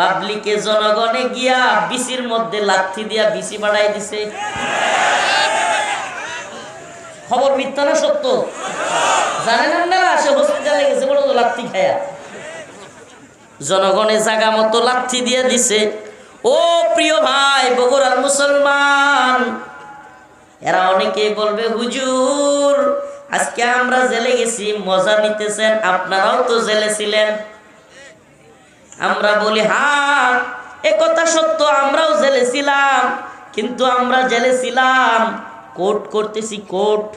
পাবলিকে জনগণে গিয়া বিসির মধ্যে লাথি দিয়া বিসি বাড়াই দিছে। খবর মিথ্যা না সত্য? জানেন আপনারা? সে হসপিটালে গেছে, বড় তো লাথি খায়া। জনগণে জাগা মতো লাথি দিয়ে দিছে। ও প্রিয় ভাই, বগুড়ার মুসলমান, এরা অনেকেই বলবে, হুজুর, আজকে আমরা জেলে গেছি, মজা নিতেছেন, আপনারাও তো জেলে ছিলেন। আমরা বলি হ্যাঁ এ কথা সত্য, আমরাও জেলেছিলাম কিন্তু আমরা জেলে ছিলাম, কোর্ট করতেছি কোর্ট।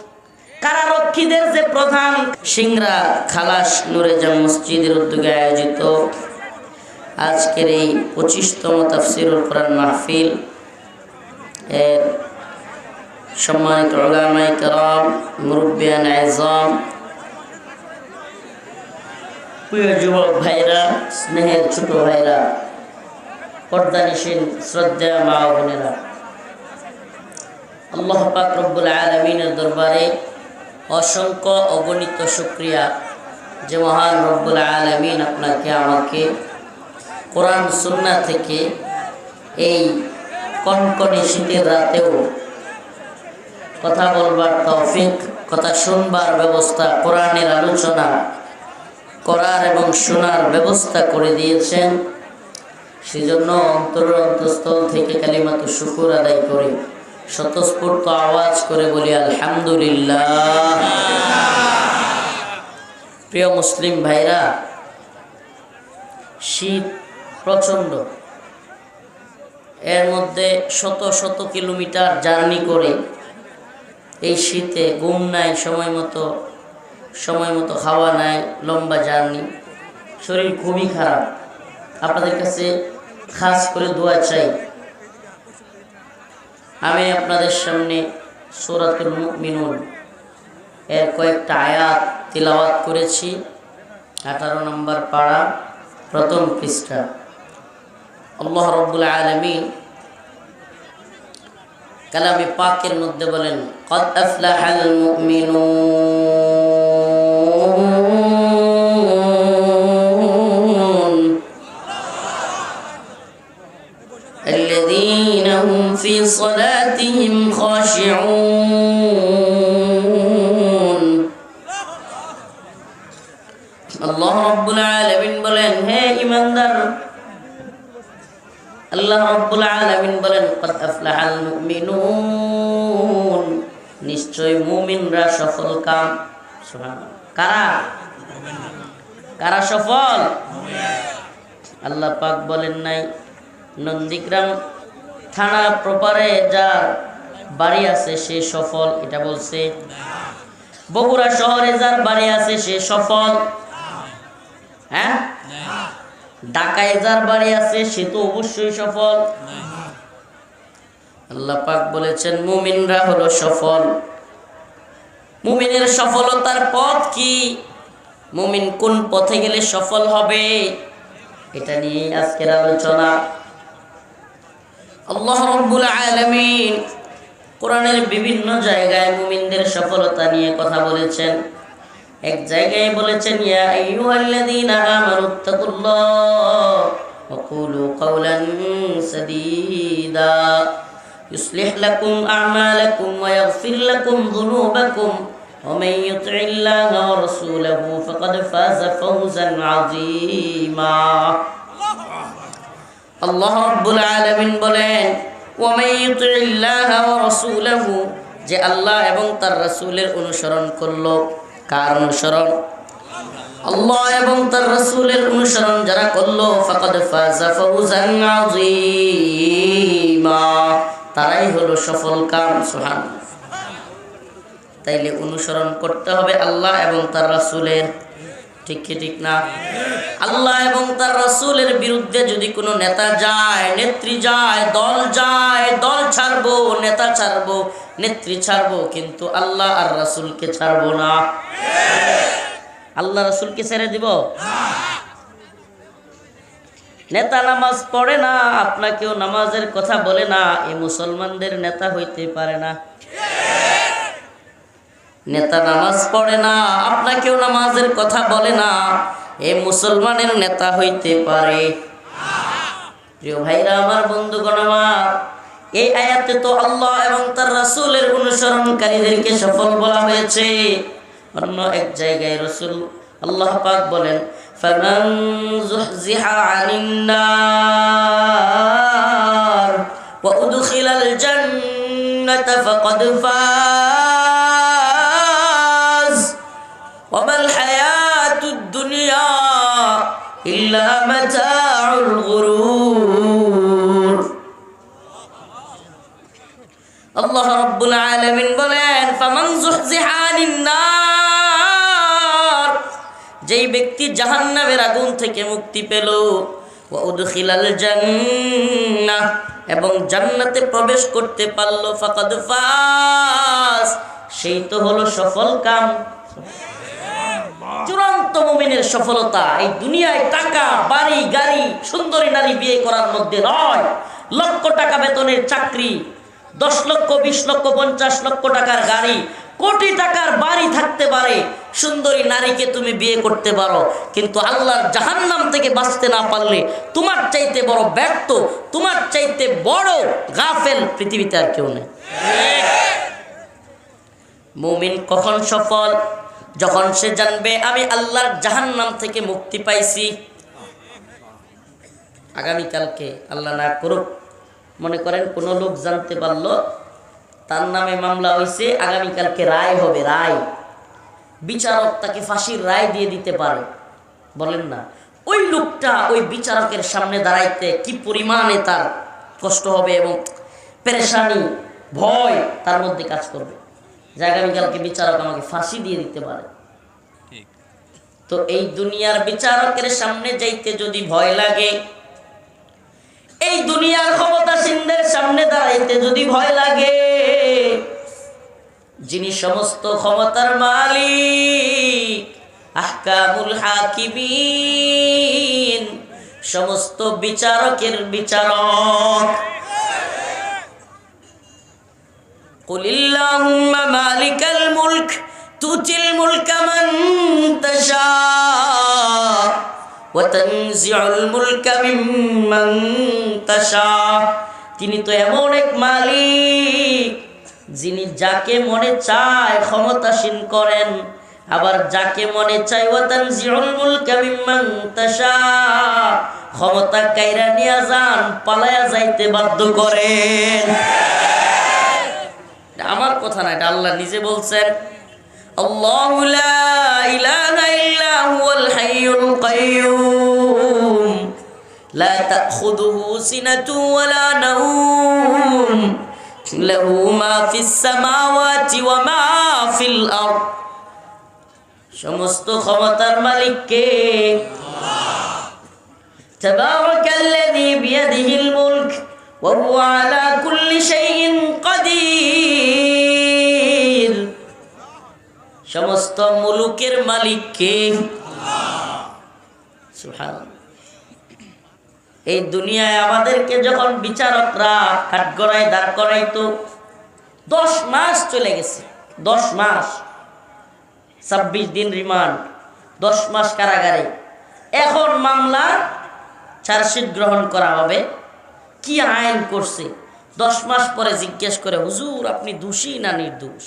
কারারক্ষীদের যে প্রধান, সিংরা খালাস নুরেজাম মসজিদের উদ্যোগে আয়োজিত আজকের এই পঁচিশতম তাফসিরুল কোরআন মাহফিল এর সম্মানিত কারাম, মুরব্বিয়ান আজম প্রিয় যুবক ভাইরা স্নেহের ছোট ভাইরা পর্দানিসীন শ্রদ্ধা মা বোনেরা, আল্লাহ পাক আলমিনের দরবারে অসংখ্য অগণিত শুক্রিয়া যে মহান রব্বুল আলমিন আপনাকে, আমাকে কোরআন সুন্না থেকে এই কনকনে শীতের রাতেও কথা বলবার তৌফিক, কথা শুনবার ব্যবস্থা, কোরআনের আলোচনা করার এবং শোনার ব্যবস্থা করে দিয়েছেন। সেজন্য অন্তর অন্তঃস্থল থেকে কালিমাতু শুকুর আদায় করে স্বতঃস্ফূর্ত আওয়াজ করে বলি, আলহামদুলিল্লাহ। প্রিয় মুসলিম ভাইরা, শীত প্রচণ্ড। এর মধ্যে শত শত কিলোমিটার জার্নি করে এই শীতে ঘুম নাই সময় মতো সময় মতো খাওয়া নাই, লম্বা জার্নি। শরীর খুবই খারাপ। আপনাদের কাছে খাস করে দোয়া চাই। আমি আপনাদের সামনে সৌরাতুল মিনুন এর কয়েকটা আয়াত তিলাওয়াত করেছি। আঠারো নম্বর পাড়া, প্রথম পৃষ্ঠা। আল্লাহ রব্বুল আলমী কালামে পাকের মধ্যে বলেন, কদ আফলাহাল মুমিনুন। في صلاتهم خاشعون আল্লাহ রব্বুল আলামিন বলেন হে ইমানদার আল্লাহ রব্বুল আলামিন বলেন কদ আফলাহাল মুমিনুন নিশ্চয় মুমিনরা সফল কাম সুবহানাল্লাহ। কারা কারা সফল আল্লাহ পাক বলেন নাই নন্দীগ্রাম থানা প্রপারে যার বাড়ি আছে সে সফল, এটা বলছে। বগুড়া শহরে যার বাড়ি আছে সে সফল। হ্যাঁ? ঢাকায় যার বাড়ি আছে সে তো অবশ্যই সফল। আল্লাহ পাক বলেছেন, মুমিনরা হলো সফল। মুমিনের সফলতার পথ কি? মুমিন কোন পথে গেলে সফল হবে? এটা নিয়ে আজকের আলোচনা। আল্লাহ রব্বুল আলামিন কোরআনের বিভিন্ন জায়গায় মুমিনদের সফলতা নিয়ে কথা বলেছেন এক জায়গায় বলেছেন ইয়া আইয়ুহাল্লাযীনা আমানুত্তাকুল্লাহ ওয়া কুলু কাওলান সাদীদা يصلح لكم أعمالكم ويغفر لكم ذنوبكم ومن يطع الله ورسوله فقد فاز فوزا عظيما আল্লাহ রব্বুল আলামিন বলেন রাসূলাহু, যে আল্লাহ এবং তার রাসূলের অনুসরণ করল। কার অনুসরণ? আল্লাহ এবং তার রাসূলের অনুসরণ যারা করল, ফাকাদ ফাজা ফাউজান আযীমা। তারাই হলো সফল কাম সুবহান তাইলে অনুসরণ করতে হবে আল্লাহ এবং তার রাসূলের। ঠিক কি ঠিক না? আল্লাহ এবং তার রসুলের বিরুদ্ধে যদি কোনো নেতা যায়, নেত্রী যায়, দল যায়, দল ছাড়বো, নেতা ছাড়বো, নেত্রী ছাড়বো, কিন্তু আল্লাহ আর রাসুলকে ছাড়বো না। আল্লাহ রাসুলকে ছেড়ে দিব? নেতা নামাজ পড়ে না, আপনাকেও নামাজের কথা বলে না এই মুসলমানদের নেতা হইতে পারে না। নেতা নামাজ পড়ে না, আপনাকেও নামাজের কথা বলে না। এ মুসলমানের নেতা হইতে পারে। প্রিয় ভাইরা, আমার বন্ধুগণ, আমার, এই আয়াতে তো আল্লাহ এবং তার রাসূলের অনুসরণকারীদেরকে সফল বলা হয়েছে। অন্য এক জায়গায় রসুল আল্লাহ পাক বলেন যুহজিহা আনিন নার ওয়া উদখিলাল জান্নাতা ফাকাদ ওমাল হায়াতু দুনিয়া ইল্লা মাতাউল গুরুর আল্লাহ রাব্বুল আলামিন বলেন ফামান যুহজিহানিন নার যেই ব্যক্তি জাহান্নামের আগুন থেকে মুক্তি পেল ওদখিলাল জান্নাহ এবং জান্নাতে প্রবেশ করতে পারল ফাকাদ ফাস সেই তো হলো সফল কাম। চূড়ান্ত মুমিনের সফলতা, এই দুনিয়ায় টাকা, বাড়ি, গাড়ি, সুন্দরী নারী বিয়ে করার মধ্যে নয়। লক্ষ টাকা বেতনের চাকরি, দশ লক্ষ, বিশ লক্ষ, পঞ্চাশ লক্ষ টাকার গাড়ি, কোটি টাকার বাড়ি থাকতে পারে, সুন্দরী নারীকে তুমি বিয়ে করতে পারো। কিন্তু আল্লাহর জাহান্নাম থেকে বাঁচতে না পারলে তোমার চাইতে বড় ব্যর্থ, তোমার চাইতে বড় গাফেল পৃথিবীতে আর কেউ নেই। মুমিন কখন সফল? যখন সে জানবে, আমি আল্লাহর জাহান্নাম থেকে মুক্তি পাইছি। আগামীকালকে আল্লাহ না করুক, মনে করেন কোনো লোক জানতে পারল, তার নামে মামলা হয়েছে আগামীকালকে রায় হবে, রায়। বিচারক তাকে ফাঁসির রায় দিয়ে দিতে পারে। বলেন না, ওই লোকটা ওই বিচারকের সামনে দাঁড়াইতে কি পরিমাণে তার কষ্ট হবে এবং পেরেশানি, ভয় তার মধ্যে কাজ করবে? যে আগামীকালকে বিচারক আমাকে ফাঁসি দিয়ে দিতে পারে। তো এই দুনিয়ার বিচারকের সামনে যাইতে যদি ভয় লাগে এই দুনিয়ার ক্ষমতাসীনদের সামনে দাঁড়াইতে যদি ভয় লাগে যিনি সমস্ত ক্ষমতার মালিক আহকামুল হাকিমিন সমস্ত বিচারকের বিচারক قل اللهم مالك الملك تؤتي الملك من تشاء وتنزع الملك ممن تشاء তিনি তো এমন এক মালিক যিনি যাকে মনে চায় ক্ষমতাসীন করেন আবার যাকে মনে চায় ওয়াতানজিউল মুলকা মিম্মান তাশা ক্ষমতা কাইরা নিয়া যান পালায়া যাইতে বাধ্য করেন এটা আমার কথা না এটা আল্লাহ নিজে বলছেন আল্লাহু লা ইলাহা ইল্লা হুয়াল হাইয়ুল কাইয়্যুম লা তাখুযুহু সিনাতু ওয়ালা নাওম লাহু মা ফিস সামাওয়াতি ওয়া মা ফিল আরদ সমস্ত ক্ষমতার মালিক কে তাবারাকাল্লাযী বিয়াদিহিল মুলক وهو على كل شيء قدير সমস্ত মুলুকের মালিক কে সুবহানাল্লাহ। এই দুনিয়ায় আমাদেরকে যখন বিচারকরা কাঠগড়ায় দাঁড় করাইতো দশ মাস চলে গেছে দশ মাস ছাব্বিশ দিন রিমান্ড দশ মাস কারাগারে এখন মামলা চার্জশিট গ্রহণ করা হবে কি আইন করছে? দশ মাস পরে জিজ্ঞেস করে, হুজুর, আপনি দোষী না নির্দোষ?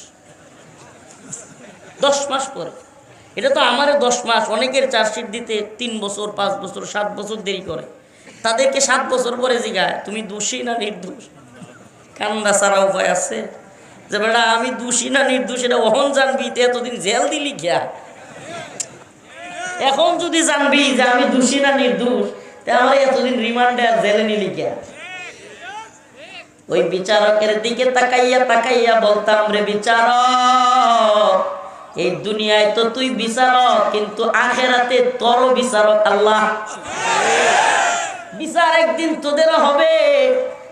দশ মাস পরে। এটা তো আমারও দশ মাস। অনেকের চার্জশিট দিতে তিন বছর, পাঁচ বছর, সাত বছর দেরি করে। তাদেরকে সাত বছর পরে জিগায়, তুমি দোষী না নির্দোষ? কান্দা সারা উপায় আছে? যে বেটা, আমি দোষী না নির্দোষ, এটা অহন জানবি তে এতদিন জেল দিলি গিয়া এখন যদি জানবি যে আমি দোষী না নির্দোষ তে আমার এতদিন রিমান্ডে আর জেলে নিলি গিয়া ওই বিচারকের দিকে তাকাইয়া তাকাইয়া বলতাম, রে বিচারক, এই দুনিয়ায় তো তুই বিচারক, কিন্তু আখেরাতে তোর বিচারক আল্লাহ। বিচার একদিন তোদেরও হবে।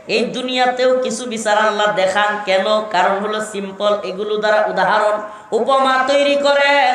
এই দুনিয়াতেও কিছু বিচার আল্লাহ দেখান। কেন? কারণ হলো সিম্পল, এগুলো দ্বারা উদাহরণ, উপমা তৈরি করেন।